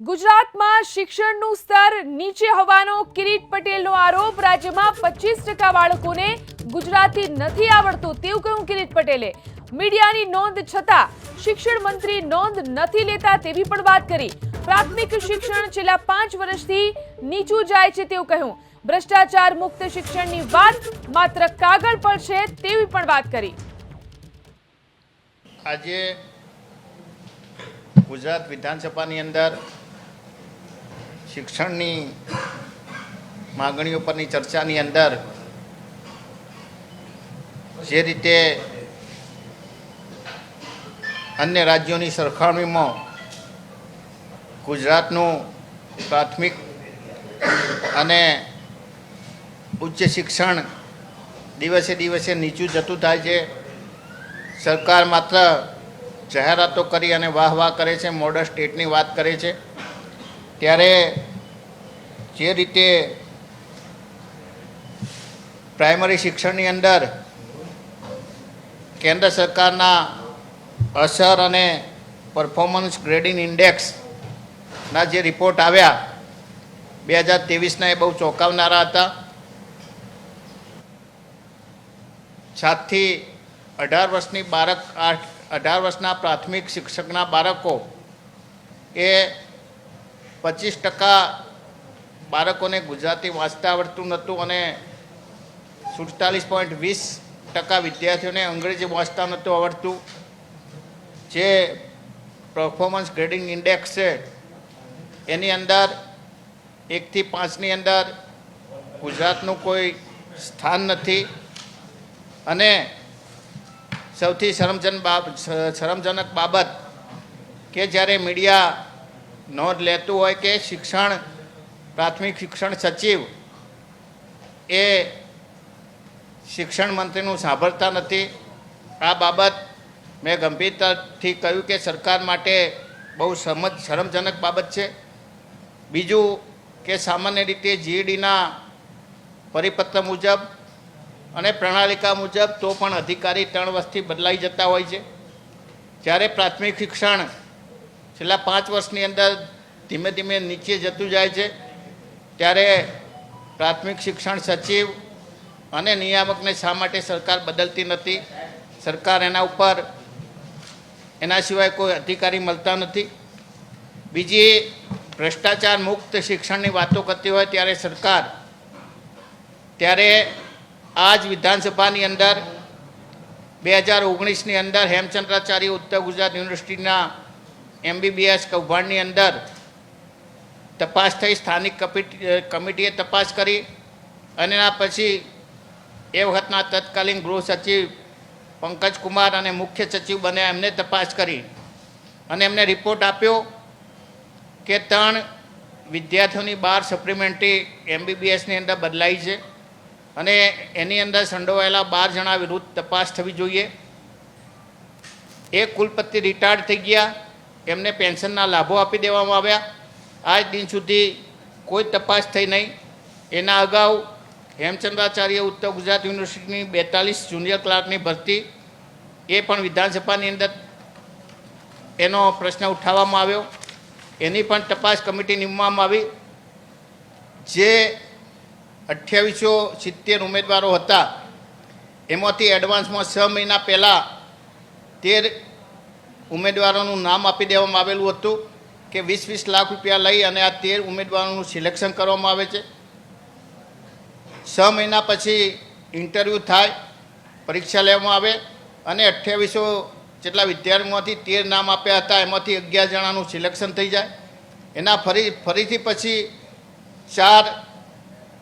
ગુજરાતમાં શિક્ષણનું સ્તર નીચે હોવાનો કિરીટ પટેલનો આરોપ. રાજ્યમાં પચીસ ટકા બાળકોને ગુજરાતી નથી આવડતું તેવું કહ્યું કિરીટ પટેલે. મીડિયાની નોંધ છતાં શિક્ષણ મંત્રી નોંધ નથી લેતા તેવી પણ વાત કરી. પ્રાથમિક શિક્ષણ છેલ્લા પાંચ વર્ષથી નીચું જાય છે તેવું કહ્યું. ભ્રષ્ટાચાર મુક્ત શિક્ષણની વાત માત્ર કાગળ પર છે તેવી પણ વાત કરી. આજે ગુજરાત વિધાનસભાની અંદર શિક્ષણની માગણીઓ પરની ચર્ચાની અંદર જે રીતે અન્ય રાજ્યોની સરખામણીમાં ગુજરાતનું પ્રાથમિક અને ઉચ્ચ શિક્ષણ દિવસે દિવસે નીચું જતું થાય છે. સરકાર માત્ર જાહેરાતો કરી અને વાહ વાહ કરે છે મોડલ સ્ટેટની વાત કરે છે. ત્યારે જે રીતે પ્રાઇમરી શિક્ષણની અંદર કેન્દ્ર સરકારના અસર અને પરફોર્મન્સ ગ્રેડિંગ ઇન્ડેક્સના જે રિપોર્ટ આવ્યા, બે હજાર ત્રેવીસના એ બહુ ચોંકાવનારા હતા. સાતથી અઢાર વર્ષની બાળક અઢાર વર્ષના પ્રાથમિક શિક્ષકના બાળકો એ પચીસ ટકા બાળકોને ગુજરાતી વાંચતા આવડતું નહોતું અને સુડતાલીસ પોઈન્ટ વીસ ટકા વિદ્યાર્થીઓને અંગ્રેજી વાંચતા નહોતું આવડતું. જે પરફોર્મન્સ ગ્રેડિંગ ઇન્ડેક્સ છે, એની અંદર એકથી પાંચની અંદર ગુજરાતનું કોઈ સ્થાન નથી. અને સૌથી શરમજન શરમજનક બાબત કે જ્યારે મીડિયા નોંધ લેતું હોય કે શિક્ષણ પ્રાથમિક શિક્ષણ સચિવ એ શિક્ષણ મંત્રીનું સાંભળતા નથી. આ બાબત મેં ગંભીરતાથી કહ્યું કે સરકાર માટે બહુ સમજ, શરમજનક બાબત છે. બીજું કે સામાન્ય રીતે જીઈડીના પરિપત્ર મુજબ અને પ્રણાલિકા મુજબ તો પણ અધિકારી ત્રણ વર્ષથી બદલાઈ જતા હોય છે. જ્યારે પ્રાથમિક શિક્ષણ છેલ્લા પાંચ વર્ષની અંદર ધીમે ધીમે નીચે જતું જાય છે. ત્યારે પ્રાથમિક શિક્ષણ સચિવ અને નિયામકને શા માટે સરકાર બદલતી નથી? સરકાર એના ઉપર, એના સિવાય કોઈ અધિકારી મળતા નથી. બીજી, ભ્રષ્ટાચાર મુક્ત શિક્ષણની વાતો કરતી હોય ત્યારે સરકાર, ત્યારે આ જ વિધાનસભાની અંદર, બે હજાર ઓગણીસની અંદર હેમચંદ્રાચાર્ય ઉત્તર ગુજરાત યુનિવર્સિટીના એમબીબીએસ કૌભાંડની અંદર તપાસ થઈ, સ્થાનિક કમિટીએ તપાસ કરી અને આ પછી એ વખતના તત્કાલીન ગૃહ સચિવ પંકજ કુમાર અને મુખ્ય સચિવ બન્યા. એમને તપાસ કરી અને એમને રિપોર્ટ આપ્યો કે ત્રણ વિદ્યાર્થીઓની બાર સપ્લિમેન્ટરી એમબીબીએસની અંદર બદલાઈ છે અને એની અંદર સંડોવાયેલા બાર જણા વિરુદ્ધ તપાસ થવી જોઈએ. એ કુલપતિ રિટાયર્ડ થઈ ગયા. એમને પેન્શનના લાભો આપી દેવામાં આવ્યા. આજ દિન સુધી કોઈ તપાસ થઈ નહીં. એના અગાઉ હેમચંદ્રાચાર્ય ઉત્તર ગુજરાત યુનિવર્સિટીની બેતાલીસ જુનિયર ક્લાર્કની ભરતી, એ પણ વિધાનસભાની અંદર એનો પ્રશ્ન ઉઠાવવામાં આવ્યો. એની પણ તપાસ કમિટી નીમવામાં આવી. જે અઠ્યાવીસો સિત્તેર ઉમેદવારો હતા, એમાંથી એડવાન્સમાં છ મહિના પહેલાં તેર ઉમેદવારોનું નામ આપી દેવામાં આવેલું હતું. કે વીસ વીસ લાખ રૂપિયા લઈ અને આ તેર ઉમેદવારોનું સિલેક્શન કરવામાં આવે છે. છ મહિના પછી ઇન્ટરવ્યૂ થાય, પરીક્ષા લેવામાં આવે અને અઠ્યાવીસો જેટલા વિદ્યાર્થીઓમાંથી તેર નામ આપ્યા હતા, એમાંથી અગિયાર જણાનું સિલેક્શન થઈ જાય. એના ફરી, ફરીથી પછી ચાર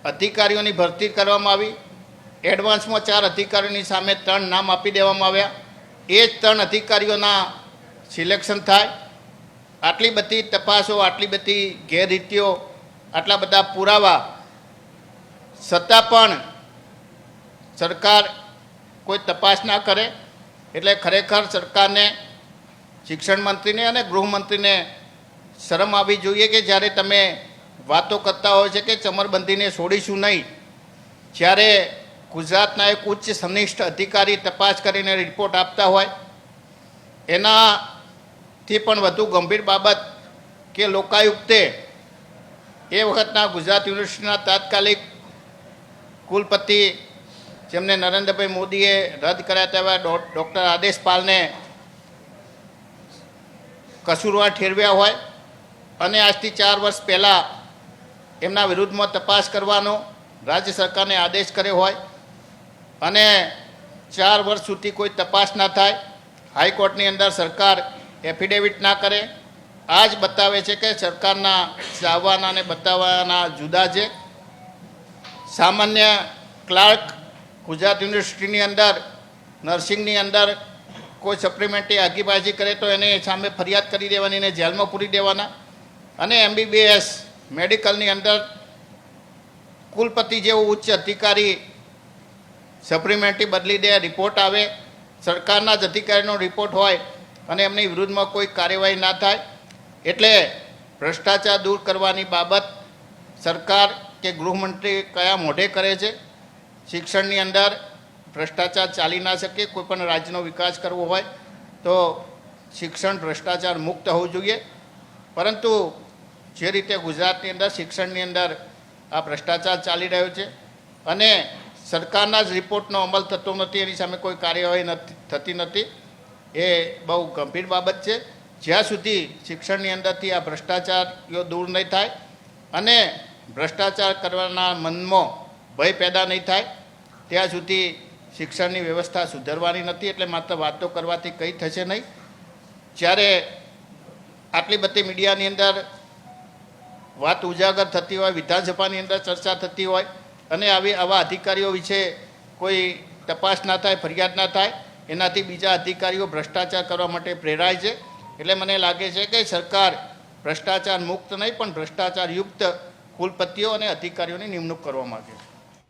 અધિકારીઓની ભરતી કરવામાં આવી. એડવાન્સમાં ચાર અધિકારીઓની સામે ત્રણ નામ આપી દેવામાં આવ્યા. એ જ ત્રણ અધિકારીઓના સિલેક્શન થાય. આટલી બધી તપાસો, આટલી બધી ગેરરીતિઓ, આટલા બધા પુરાવા, છતાં પણ સરકાર કોઈ તપાસ ના કરે, એટલે ખરેખર સરકારને, શિક્ષણ મંત્રીને અને ગૃહમંત્રીને શરમ આવવી જોઈએ કે જ્યારે તમે વાતો કરતા હોય છે કે ચમરબંધીને છોડીશું નહીં. જ્યારે ગુજરાતના એક ઉચ્ચ સનિષ્ઠ અધિકારી તપાસ કરીને રિપોર્ટ આપતા હોય એનાથી પણ વધુ ગંભીર બાબત કે લોકાયુક્તે એ વખતના ગુજરાત યુનિવર્સિટીના તાત્કાલિક કુલપતિ જેમને નરેન્દ્રભાઈ મોદીએ રદ કર્યા તેવા ડૉક્ટર આદેશ પાલને કસૂરવાર ઠેરવ્યા હોય અને આજથી ચાર વર્ષ પહેલાં એમના વિરુદ્ધમાં તપાસ કરવાનો રાજ્ય સરકારને આદેશ કર્યો હોય અને ચાર વર્ષ સુધી કોઈ તપાસ ના થાય, હાઈકોર્ટની અંદર સરકાર એફિડેવિટ ના કરે. આ જ બતાવે છે કે સરકારના ચાવવાના ને બતાવવાના જુદા છે. સામાન્ય ક્લાર્ક ગુજરાત યુનિવર્સિટીની અંદર, નર્સિંગની અંદર કોઈ સપ્લિમેન્ટરી આગીબાજી કરે તો એને સામે ફરિયાદ કરી દેવાની એને જેલમાં પૂરી દેવાના. અને એમબીબીએસ મેડિકલની અંદર કુલપતિ જેવો ઉચ્ચ અધિકારી સપ્લિમેન્ટરી બદલી દે, રિપોર્ટ આવે. સરકારના જ અધિકારીનો રિપોર્ટ હોય અને એમની વિરુદ્ધમાં કોઈ કાર્યવાહી ના થાય, એટલે ભ્રષ્ટાચાર દૂર કરવાની બાબત સરકાર કે ગૃહમંત્રી કયા મોઢે કરે છે, શિક્ષણની અંદર ભ્રષ્ટાચાર ચાલી ના શકે કોઈપણ રાજ્યનો વિકાસ કરવો હોય, તો શિક્ષણ ભ્રષ્ટાચાર મુક્ત હોવું જોઈએ. પરંતુ જે રીતે ગુજરાતની અંદર શિક્ષણની અંદર આ ભ્રષ્ટાચાર ચાલી રહ્યો છે અને સરકારના જ રિપોર્ટનો અમલ થતો નથી, એની સામે કોઈ કાર્યવાહી નથી, થતી નથી એ બહુ ગંભીર બાબત છે. જ્યાં સુધી શિક્ષણની અંદરથી આ ભ્રષ્ટાચારીઓ દૂર નહીં થાય અને ભ્રષ્ટાચાર કરવાના મનમાં ભય પેદા નહીં થાય, ત્યાં સુધી શિક્ષણની વ્યવસ્થા સુધરવાની નથી એટલે માત્ર વાતો કરવાથી કંઈ થશે નહીં. જ્યારે આટલી બધી મીડિયાની અંદર વાત ઉજાગર થતી હોય, વિધાનસભાની અંદર ચર્ચા થતી હોય અને આવી આવા અધિકારીઓ વિશે કોઈ તપાસ ના થાય, ફરિયાદ ના થાય એનાથી બીજા અધિકારીઓ ભ્રષ્ટાચાર કરવા માટે પ્રેરાય છે. એટલે મને લાગે છે કે સરકાર ભ્રષ્ટાચાર મુક્ત નહીં, પણ ભ્રષ્ટાચાર યુક્ત કુલપતિઓ અને અધિકારીઓની નિમણૂક કરવા માગે